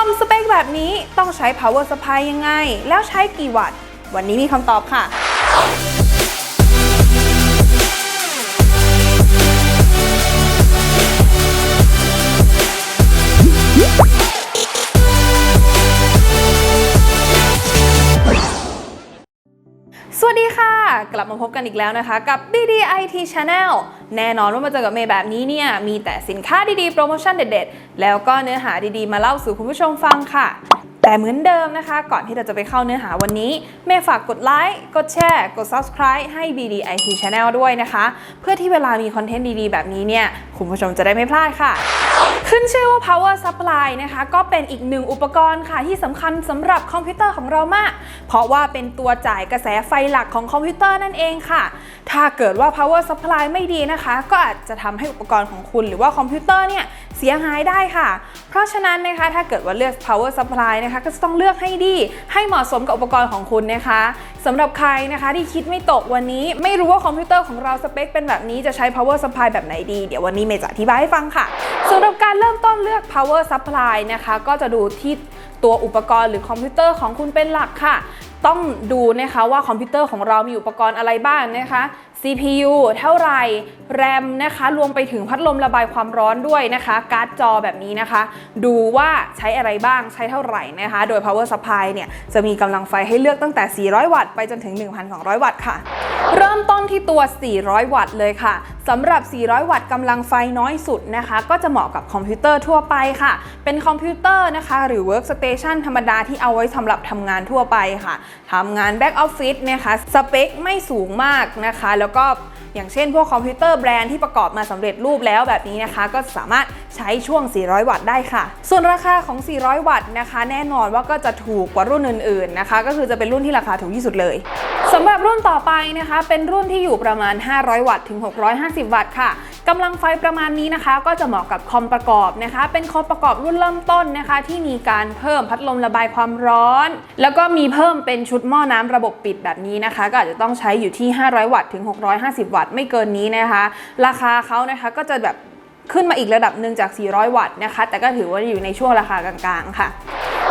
อมสเปคแบบนี้ต้องใช้ power supply ยังไง แล้วใช้กี่วัตต์ วันนี้มีคำตอบค่ะ ลับมาพบกันอีกแล้วนะคะ กับ BDIT Channel แน่นอนว่ามาเจอกับเมย์แบบนี้เนี่ย มีแต่สินค้าดีๆ โปรโมชั่นเด็ดๆ แล้วก็เนื้อหาดีๆ มาเล่าสู่คุณผู้ชมฟังค่ะ แต่เหมือนเดิมนะคะ ก่อนที่เราจะไปเข้าเนื้อหาวันนี้เมย์ฝากกดไลค์ กดแชร์ กด Subscribe ให้ BDIT Channel ด้วยนะคะ เพื่อที่เวลามีคอนเทนต์ดีๆ แบบนี้เนี่ย คุณผู้ชมจะได้ไม่พลาดค่ะ ขึ้นชื่อว่า power supply นะคะ ก็เป็นอีกหนึ่งอุปกรณ์ค่ะ ที่สำคัญสำหรับคอมพิวเตอร์ของเรามาก เพราะว่าเป็นตัวจ่ายกระแสไฟหลักของคอมพิวเตอร์นั่นเองค่ะ ถ้าเกิดว่า power supply ไม่ดีนะคะ ก็อาจจะทำให้อุปกรณ์ของคุณหรือว่าคอมพิวเตอร์เนี่ย เสียหายได้ค่ะ เพราะฉะนั้นนะคะถ้าเกิดว่าเลือก power supply นะคะก็จะต้องเลือกให้ดี ให้เหมาะสมกับอุปกรณ์ของคุณนะคะสำหรับใครนะคะที่คิดไม่ตกวันนี้ ไม่รู้ว่าคอมพิวเตอร์ของเราสเปคเป็นแบบนี้จะใช้ power supply แบบไหนดี เดี๋ยววันนี้เมย์จะอธิบายให้ฟังค่ะสำหรับการเริ่มต้นเลือก power supply นะคะก็จะดูที่ตัวอุปกรณ์หรือคอมพิวเตอร์ของคุณเป็นหลักค่ะ ต้องดูนะคะว่าคอมพิวเตอร์ของเรามีอุปกรณ์อะไรบ้างนะคะ CPU เท่าไหร่ RAM นะคะ รวมไปถึงพัดลมระบายความร้อนด้วยนะคะ การ์ดจอแบบนี้นะคะ ดูว่าใช้อะไรบ้างใช้เท่าไหร่นะคะ โดย power supply เนี่ยจะมีกำลังไฟให้เลือกตั้งแต่ 400 วัตต์ไปจนถึง 1,200 วัตต์ค่ะ เริ่มต้นที่ตัว 400 วัตต์เลยค่ะสำหรับ 400 วัตต์กำลังไฟน้อยสุดนะคะ ก็จะเหมาะกับคอมพิวเตอร์ทั่วไปค่ะ เป็นคอมพิวเตอร์นะคะ หรือ workstation ธรรมดาที่เอาไว้สำหรับทำงานทั่วไปค่ะทำงาน back office นะคะสเปคไม่สูงมากนะคะแล้วก็อย่างเช่นพวกคอมพิวเตอร์แบรนด์ที่ประกอบมาสำเร็จรูปแล้วแบบนี้นะคะ ก็สามารถใช้ช่วง 400 วัตต์ได้ค่ะ ส่วนราคาของ 400 วัตต์นะคะ แน่นอนว่าก็จะถูกกว่ารุ่นอื่นๆนะคะ ก็คือจะเป็นรุ่นที่ราคาถูกที่สุดเลยสำหรับรุ่นต่อไปนะคะ เป็นรุ่นที่อยู่ประมาณ 500 วัตต์ถึง 650 วัตต์ค่ะ กำลังไฟประมาณนี้นะคะ ก็จะเหมาะกับคอมประกอบนะคะ เป็นคอมประกอบรุ่นเริ่มต้นนะคะ ที่มีการเพิ่มพัดลมระบายความร้อน แล้วก็มีเพิ่มเป็นชุดหม้อน้ำระบบปิดแบบนี้นะคะ ก็อาจจะต้องใช้อยู่ที่ 500 วัตต์ถึง 650 วัตต์ไม่เกินนี้นะคะ ราคาเขานะคะก็จะแบบขึ้นมาอีกระดับหนึ่งจาก 400 วัตต์นะคะ แต่ก็ถือว่าอยู่ในช่วงราคากลางๆ ค่ะ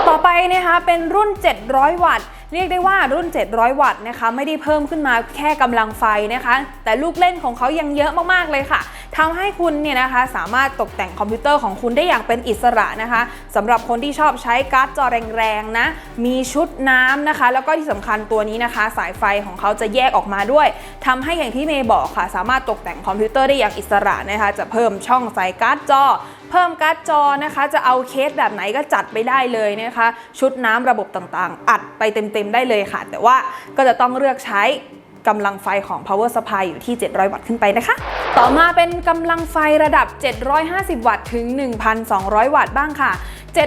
ต่อไปนะคะเป็นรุ่น 700 วัตต์เรียกได้ว่ารุ่น 700 วัตต์นะคะ ไม่ได้เพิ่มขึ้นมาแค่กำลังไฟนะคะ แต่ลูกเล่นของเขายังเยอะมากๆเลยค่ะ ทำให้คุณเนี่ยนะคะสามารถตกแต่งคอมพิวเตอร์ของคุณได้อย่างเป็นอิสระนะคะสำหรับคนที่ชอบใช้การ์ดจอแรงๆนะมีชุดน้ำนะคะ แล้วก็ที่สำคัญตัวนี้นะคะ สายไฟของเขาจะแยกออกมาด้วยทำให้อย่างที่เมย์บอกค่ะ สามารถตกแต่งคอมพิวเตอร์ได้อย่างอิสระนะคะจะเพิ่มช่องใส่การ์ดจอเพิ่มการ์ดจอนะคะ จะเอาเคสแบบไหนก็จัดไปได้เลยนะคะ ชุดน้ำระบบต่างๆ อัดไปเต็มๆได้เลยค่ะ แต่ว่าก็จะต้องเลือกใช้กำลังไฟของ power supply อยู่ที่ 700 วัตต์ขึ้นไปนะคะ ต่อมาเป็นกำลังไฟระดับ 750 วัตต์ถึง 1,200 วัตต์บ้างค่ะ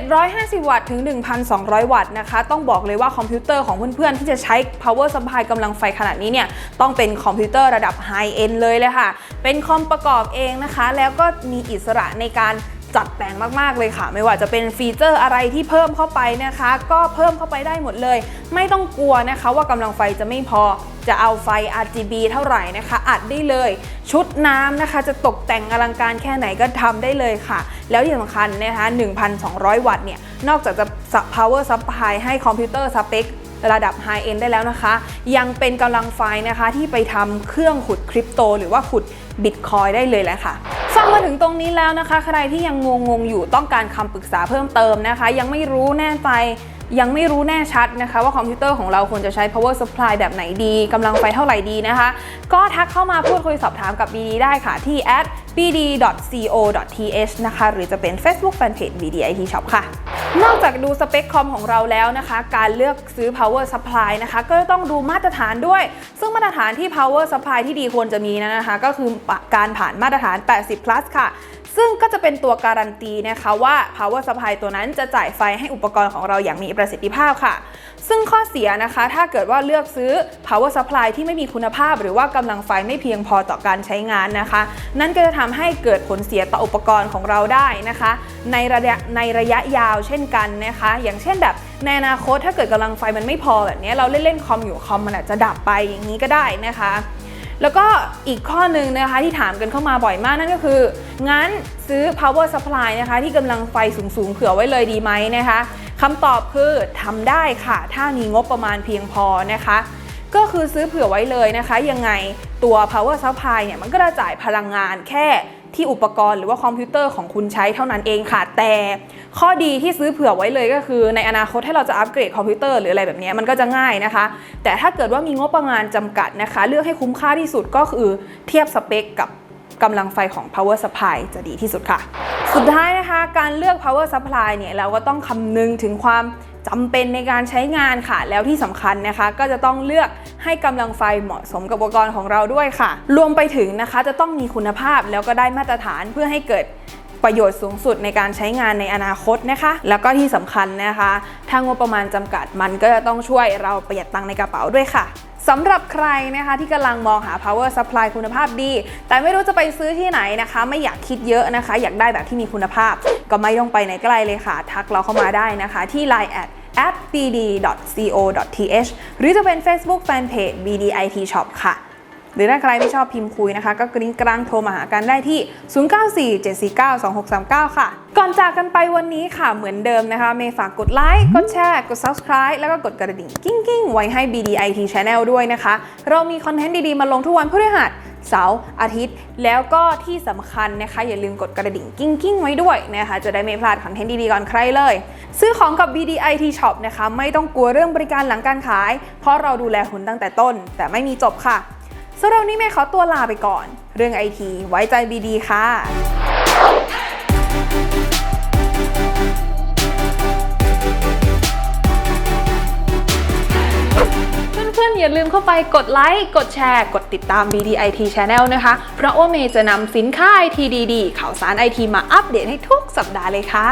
750 วัตต์ถึง 1,200 วัตต์นะคะ ต้องบอกเลยว่าคอมพิวเตอร์ของเพื่อนๆ ที่จะใช้ power supply กำลังไฟขนาดนี้เนี่ย ต้องเป็นคอมพิวเตอร์ระดับ high end เลยเลยค่ะ เป็นคอมประกอบเองนะคะ แล้วก็มีอิสระในการจัดแต่งมากๆเลยค่ะ ไม่ว่าจะเป็นฟีเจอร์อะไรที่เพิ่มเข้าไปนะคะ ก็เพิ่มเข้าไปได้หมดเลย ไม่ต้องกลัวนะคะ ว่ากำลังไฟจะไม่พอ จะเอาไฟ RGB เท่าไหร่นะคะ อัดได้เลย ชุดน้ำนะคะ จะตกแต่งอลังการแค่ไหนก็ทำได้เลยค่ะ แล้วที่สำคัญนะคะ1,200 วัตต์เนี่ย นอกจากจะ power supply ให้คอมพิวเตอร์สเปคระดับ High End ได้แล้วนะคะ ยังเป็นกำลังไฟนะคะที่ไปทำเครื่องขุดคริปโต หรือว่าขุดบิตคอยได้เลยแหละค่ะฟังมาถึงตรงนี้แล้วนะคะ ใครที่ยังงงๆอยู่ต้องการคำปรึกษาเพิ่มเติมนะคะ ยังไม่รู้แน่ใจ ยังไม่รู้แน่ชัดนะคะ ว่าคอมพิวเตอร์ของเราควรจะใช้ power supply แบบไหนดีกำลังไฟเท่าไหร่ดีนะคะ ก็ทักเข้ามาพูดคุยสอบถามกับ BD ได้ค่ะที่ bd.co.th นะคะ หรือจะเป็น Facebook Fanpage BDIT Shop ค่ะ นอกจากดูสเปคคอมของเราแล้วนะคะ การเลือกซื้อ power supply นะคะ ก็ต้องดูมาตรฐานด้วย ซึ่งมาตรฐานที่ power supply ที่ดีควรจะมีนะคะ ก็คือการผ่านมาตรฐาน 80 plus ค่ะ ซึ่งก็จะเป็นตัวการันตีนะคะว่า power supply ตัวนั้นจะจ่ายไฟให้อุปกรณ์ของเราอย่างมีประสิทธิภาพค่ะ ซึ่งข้อเสียนะคะถ้าเกิดว่าเลือกซื้อ power supply ที่ไม่มีคุณภาพ หรือว่ากำลังไฟไม่เพียงพอต่อการใช้งานนะคะ นั่นก็จะทำให้เกิดผลเสียต่ออุปกรณ์ของเราได้นะคะ ในระยะในระยะยาวเช่นกันนะคะ อย่างเช่นแบบในอนาคตถ้าเกิดกำลังไฟมันไม่พอแบบนี้เราเล่นเล่นคอมอยู่คอมมันอาจจะดับไปอย่างนี้ก็ได้นะคะ แล้วก็อีกข้อหนึ่งนะคะที่ถามกันเข้ามาบ่อยมากนั่นก็คือ งั้นซื้อ power supply นะคะที่กำลังไฟสูงๆ เผื่อไว้เลยดีไหมนะคะคำตอบคือทำได้ค่ะ ถ้ามีงบประมาณเพียงพอนะคะ ก็คือซื้อเผื่อไว้เลยนะคะ ยังไงตัว power supply เนี่ยมันก็จะจ่ายพลังงานแค่ ที่อุปกรณ์หรือว่าคอมพิวเตอร์ของคุณใช้เท่านั้นเองค่ะ แต่ข้อดีที่ซื้อเผื่อไว้เลยก็คือ ในอนาคตถ้าเราจะอัปเกรดคอมพิวเตอร์หรืออะไรแบบนี้มันก็จะง่ายนะคะ แต่ถ้าเกิดว่ามีงบประมาณจำกัดนะคะ เลือกให้คุ้มค่าที่สุดก็คือเทียบสเปคกับกำลังไฟของ power supply จะดีที่สุดค่ะ สุดท้ายนะคะ การเลือก power supply เนี่ยเราก็ต้องคำนึงถึงความ จำเป็นในการใช้งานค่ะ แล้วที่สำคัญนะคะ ก็จะต้องเลือกให้กำลังไฟเหมาะสมกับอุปกรณ์ของเราด้วยค่ะ รวมไปถึงนะคะจะต้องมีคุณภาพแล้วก็ได้มาตรฐานเพื่อให้เกิดประโยชน์สูงสุดในการใช้งานในอนาคตนะคะ แล้วก็ที่สำคัญนะคะ ถ้างบประมาณจำกัดมันก็จะต้องช่วยเราประหยัดตังค์ในกระเป๋าด้วยค่ะ สำหรับใครนะคะที่กำลังมองหา power supply คุณภาพดี แต่ไม่รู้จะไปซื้อที่ไหนนะคะ ไม่อยากคิดเยอะนะคะ อยากได้แบบที่มีคุณภาพ ก็ไม่ต้องไปไหนไกลเลยค่ะ ทักเราเข้ามาได้นะคะ ที่ line at at bd.co.th หรือจะเป็น Facebook Fanpage BDIT Shop ค่ะ หรือถ้าใครไม่ชอบพิมพ์คุยนะคะ ก็กริ้งกลางโทรมาหากันได้ที่ 0947492639 ค่ะ ก่อนจากกันไปวันนี้ค่ะเหมือนเดิมนะคะ เมย์ฝากกดไลค์ กดแชร์ กด subscribe แล้วก็กดกระดิ่งกิ้งกิ้งไว้ให้ BDIT Channel ด้วยนะคะ เรามีคอนเทนต์ดีๆ มาลงทุกวันพฤหัสเสาร์อาทิตย์ แล้วก็ที่สำคัญนะคะ อย่าลืมกดกระดิ่งกิ้งกิ้งไว้ด้วยนะคะ จะได้ไม่พลาดคอนเทนต์ดีๆก่อนใครเลย ซื้อของกับ BDIT Shop นะคะ ไม่ต้องกลัวเรื่องบริการหลังการขาย เพราะเราดูแลคุณตั้งแต่ต้น แต่ไม่มีจบค่ะ สำหรับนี้เมย์ขอตัวลาไปก่อน เรื่องไอทีไว้ใจบีดีค่ะเพื่อนๆอย่าลืมเข้าไปกดไลค์ กดแชร์ กดติดตาม BDIT Channel นะคะ เพราะว่าเมย์จะนำสินค้า IT ดีๆ ข่าวสาร IT มาอัปเดตให้ทุกสัปดาห์เลยค่ะ